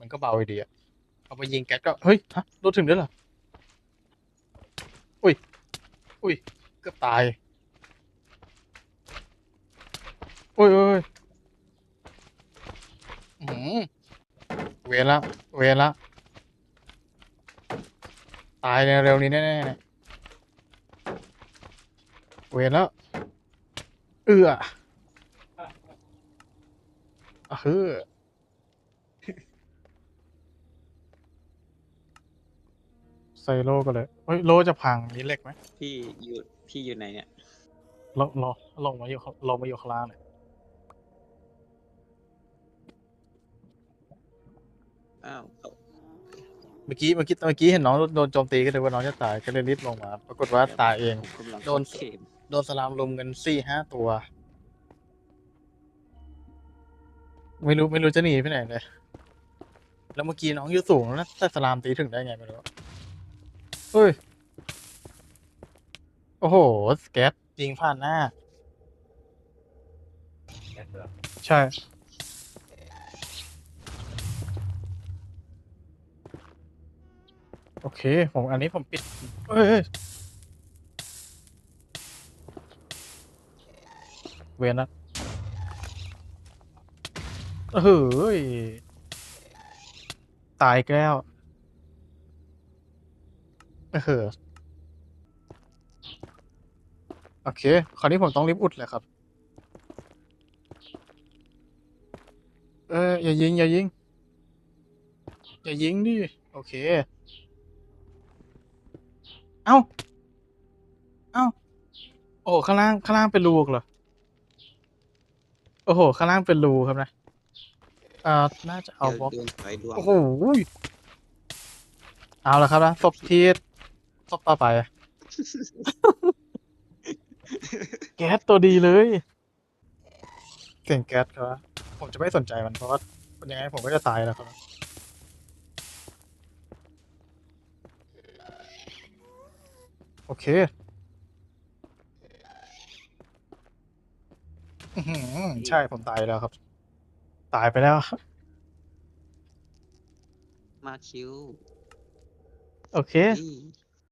มันก็เบาอยู่ดีอะเอาไปยิงแก๊สก็ เฮ้ย ฮะรถถึงด้วยเหรอ อุ้ย อุ้ย เกือบตาย อุ้ยอุ้ยอื้อหืมเวรละ เวรละ ตายเร็วๆนี้แน่ๆเวรแล้ว เอื้ออะเฮ้อ ใส่โลก็เลยเฮ้ยโลจะพังมีเหล็กไหมพี่อยู่พี่อยู่ไหนเนี่ยลงลงลงมาอยู่ข้างลงมาอยู่ข้างล่างเลยอ้าวเอาเมื่อกี้เมื่อกี้เมื่อกี้เห็นน้องโดนโจมตีก็เลยว่าน้องจะตายก็เลยรีบลงมา ปรากฏว่าตายเอง ผมกำลังโดนเข้าเข็มโดนสลามลุมกันสี่ห้าตัว ไม่รู้ไม่รู้จะหนีไปไหนเลย แล้วเมื่อกี้น้องอยู่สูงแล้วแต่สลามตีถึงได้ไงไม่รู้ เฮ้ย โอ้โหสแกตยิงผ่านหน้า ใช่ โอเค ผมอันนี้ผมปิดเอ้ยเอ้ยเวนนะเฮ้ย ตายอีกแล้ว เออโอเค คราวนี้ผมต้องรีบอุดเลยครับ เอออย่ายิง อย่ายิง อย่ายิงดิ โอเค เอ้า เอ้า โอ้โหข้างล่างข้างล่างเป็นรูเหรอ โอ้โห ข้างล่างเป็นรูครับนะเอ่อน่าจะเอาบล็อกโดนไฟดวงโอ้โหเอาละครับนะศพที่ ศพต่อไป แก๊สตัวดีเลยเก่งแก๊สครับผมจะไม่สนใจมันเพราะว่ายังไงผมก็จะตายแล้วครับ โอเคอื้อหือใช่ผมตายแล้วครับ ตายไปแล้ว มาคิวโอเค นี่